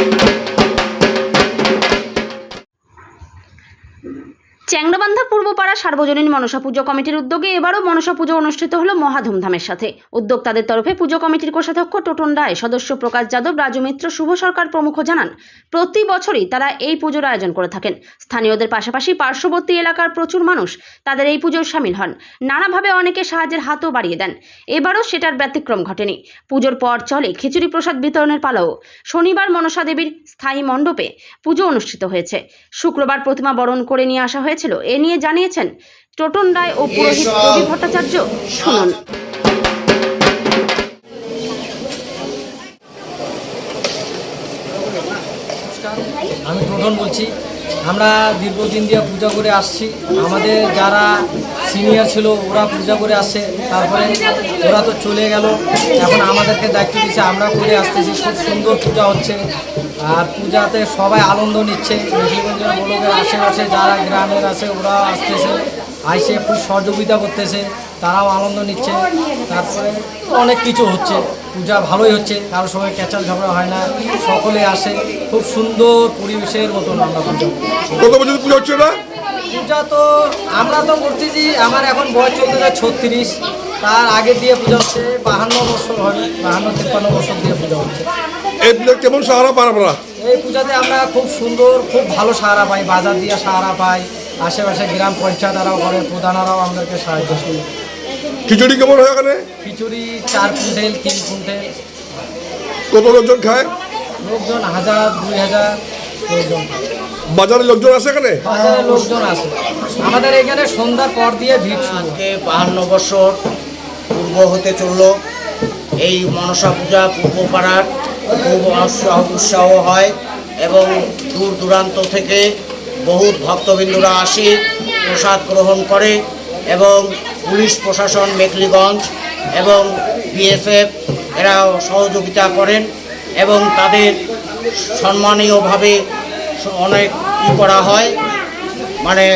Thank you. Purbapara সার্বজনীন মনসা পুজো কমিটির উদ্যোগে এবারও মনসা পুজো অনুষ্ঠিত হলো মহা ধুমধামের সাথে। উদ্যোক্তাদের তরফে পুজো কমিটির কোষাধ্যক্ষ টোটন রায়, সদস্য প্রকাশ যাদব, রাজু মিত্র, শুভ সরকার প্রমুখ জানান, প্রতি বছরই তারা এই পুজোর আয়োজন করে থাকেন। স্থানীয়দের পাশাপাশি পার্শ্ববর্তী এলাকার প্রচুর মানুষ তাদের এই পুজোর সামিল হন। নানাভাবে অনেকে সাহায্যের হাতও বাড়িয়ে দেন। এবারও সেটার ব্যতিক্রম ঘটেনি। পুজোর পর চলে খিচুড়ি প্রসাদ বিতরণের পালাও। শনিবার মনসা দেবীর স্থায়ী মণ্ডপে পুজো অনুষ্ঠিত হয়েছে। শুক্রবার প্রতিমা বরণ করে নিয়ে আসা হয়েছিল। এ নিয়ে জানিয়েছেন টোটন রায় ও পুরোহিত রবি ভট্টাচার্য শুনুন। আমি টোটন বলছি আমরা দীর্ঘদিন দিয়ে পূজা করে আসছি। আমাদের যারা সিনিয়র ছিল ওরা পূজা করে আসছে তারপরে ওরা তো চলে গেল। এখন আমাদেরকে দায়িত্ব দিচ্ছে আমরা করে আসতেছি। খুব সুন্দর পূজা হচ্ছে। আর পূজাতে সবাই আনন্দ নিচ্ছে। মেঘলিগঞ্জের ব্লকের আশেপাশে যারা গ্রামের আছে ওরাও আসতেছে আইসে খুব সহযোগিতা করতেছে তারাও আনন্দ নিচ্ছে। তারপরে অনেক কিছু হচ্ছে। পূজা ভালোই হচ্ছে কারোর সঙ্গে ক্যাচাল ঝগড়া হয় না সকলে আসে খুব সুন্দর পরিবেশের মতন আমরা পূজা করি। কত বছর পুজো হচ্ছে না পূজা তো আমরা তো করতেছি আমার এখন বয়স চলতে যায় ছত্রিশ। তার আগে দিয়ে পূজা হচ্ছে বাহান্ন বছর হয় বাহান্ন তিপ্পান্ন বছর দিয়ে পূজা হচ্ছে। কেমন সাহারা পার আমরা? এই পূজাতে আমরা খুব সুন্দর খুব ভালো সাহারা পাই। বাজার দিয়ে সাহারা পাই। আশেপাশে গ্রাম পঞ্চায়েতারাও করে প্রধানারাও আমাদেরকে সাহায্য করে। খিচুড়ি কেমন হয় এখানে? খিচুড়ি চার কুইন্টেল তিন কুইন্টেল। কত লোকজন খায়? লোকজন হাজার দুই হাজার। লোকজন বাজারে লোকজন আছে এখানে? হাজারের লোকজন আসে আমাদের এখানে সন্ধ্যার পর দিয়ে ভিড়। আজকে বাহান্ন বছর পূর্ব হতে চলল। এই মনসা পূজা পূর্বপাড়ার খুব উৎসাহ হয় এবং দূর দূরান্ত থেকে বহুত ভক্তবিন্দুরা আসে, প্রসাদ গ্রহণ করে এবং পুলিশ প্রশাসন, মেখলিগঞ্জ এবং বিএসএফ এরাও সহযোগিতা করেন এবং তাদের সম্মানীয়ভাবে অনেক ই করা হয় মানে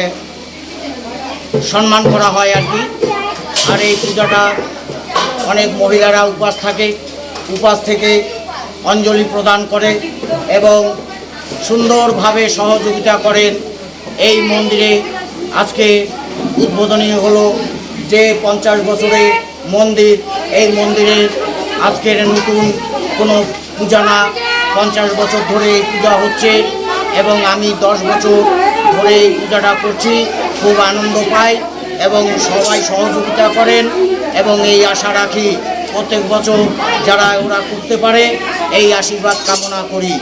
সম্মান করা হয় আর কি। আর এই পূজাটা অনেক মহিলারা উপাস থাকে, উপাস থেকে অঞ্জলি প্রদান করে এবং সুন্দরভাবে সহযোগিতা করেন। এই মন্দিরে আজকে উদ্বোধনী হলো যে পঞ্চাশ বছরের মন্দির। এই মন্দিরের আজকের নতুন কোনো পূজা না। পঞ্চাশ বছর ধরে এই পূজা হচ্ছে এবং আমি দশ বছর ধরে এই পূজাটা করছি। খুব আনন্দ পাই এবং সবাই সহযোগিতা করেন এবং এই আশা রাখি প্রত্যেক বছর যারা ওরা করতে পারে এই আশীর্বাদ কামনা করি।